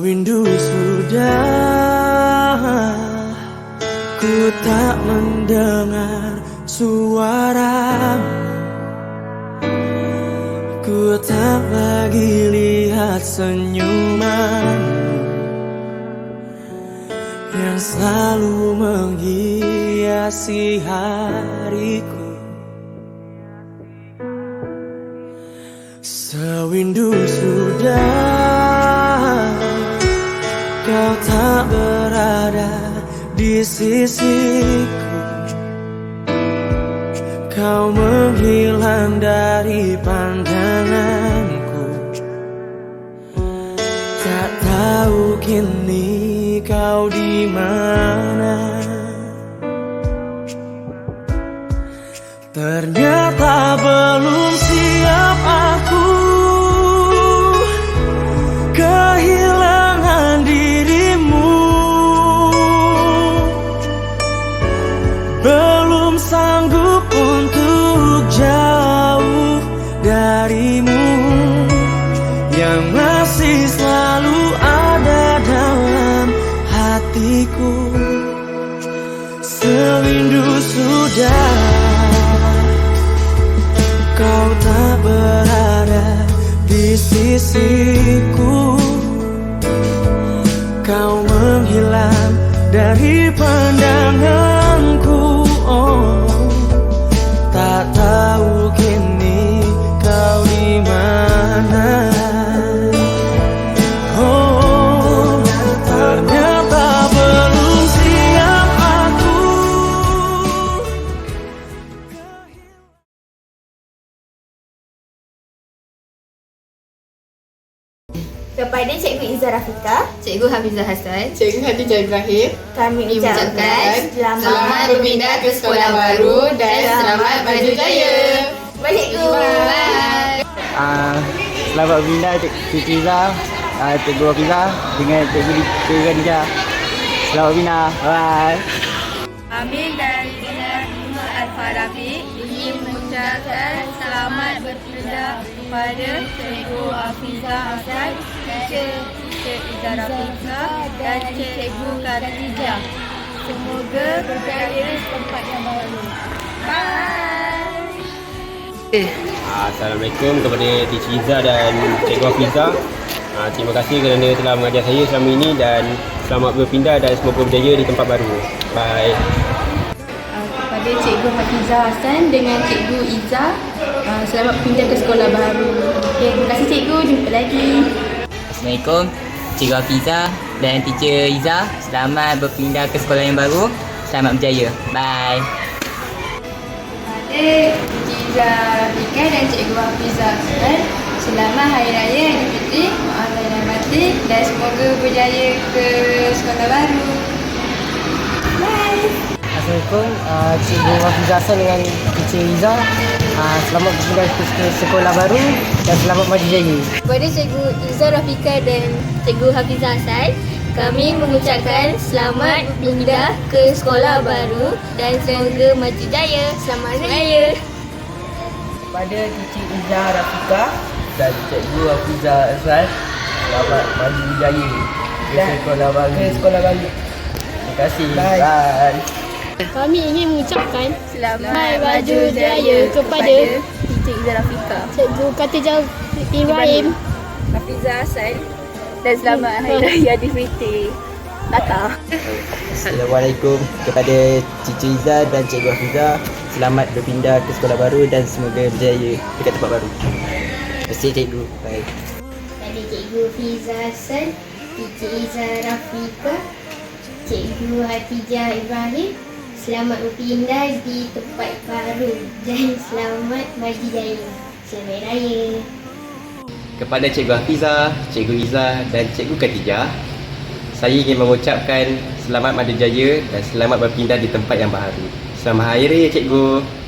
Sewindu sudah. Ku tak mendengar suaramu Ku tak lagi lihat senyumanmu Yang selalu menghiasi hariku. Sewindu sudah sisiku. Kau menghilang dari pandanganku. Tak tahu kini kau di mana. Ternyata belum siap aku Menghilang dari pandanganku. Oh, Tak tahu kini Kepada Cikgu Izzah Rafika, Cikgu Hafizah Hassan Cikgu Khadijah Ibrahim kami ucapkan selamat, selamat berpindah ke sekolah baru dan selamat maju jaya. Baik Cikgu. Bye. Ah, selamat berpindah Cik Cici Izzah, ah, Cikgu Hafizah dengan Cikgu Cikgu Khadijah. Selamat berpindah. Bye. Amin dan Al-Farabi ingin mengucapkan selamat berpindah kepada Cikgu Hafizah Hassan, Cik Cik Izzah Rafika dan Cikgu Khadijah. Semoga berjaya tempat yang baru. Bye. Assalamualaikum kepada Teacher Izzah dan Cikgu Hafizah. Ah, terima kasih kerana telah mengajar saya selama ini dan selamat berpindah dan semoga berjaya di tempat baru. Bye. Kepada Cikgu Hafizah Hassan dengan Cikgu Izzah uh, selamat pindah ke sekolah baru. Okay, terima kasih Cikgu, jumpa lagi. Assalamualaikum. Cikgu Hafizah dan Teacher Izzah. Selamat berpindah ke sekolah yang baru. Selamat berjaya. Bye. Cikgu Izzah Rafika dan Cikgu Hafizah Hassan selamat Hari Raya Aidilfitri, maaf batin dan semoga berjaya ke sekolah baru. Bye. Assalamualaikum. Uh, Cikgu Hafizah Hassan dengan Teacher Izzah. Uh, selamat berpindah ke sekolah baru dan selamat maju jaya. Kepada Cikgu Izzah Rafika dan Cikgu Hafizah Hassan, kami mengucapkan selamat berpindah ke sekolah baru dan semoga maju jaya. Selamat raya. Kepada Teacher Izzah Rafika dan Cikgu Hafizah Hassan. Selamat maju jaya ke sekolah baru. Ke sekolah baru. Terima kasih. Bye. Bye. Kami ingin mengucapkan Selamat maju jaya kepada Cikgu Izzah Rafika, Cikgu Katijah Ibrahim. Hafizah Hassan dan selamat Hari Raya Aidilfitri. Tata. Assalamualaikum kepada Cici Izzah dan Cikgu Hafizah. Selamat berpindah ke sekolah baru dan semoga berjaya dekat tempat baru. Terima kasih Cikgu. Baik. Kepada Cikgu Fiza Hassan, Cikgu Izzah Rafika, Cikgu Hatijah Ibrahim, selamat berpindah di tempat baru dan selamat maju jaya. Selamat Raya. Kepada Cikgu Hafizah, Cikgu Izzah dan Cikgu Khatijah, saya ingin mengucapkan selamat maju jaya dan selamat berpindah di tempat yang baru. Selamat Hari Raya Cikgu.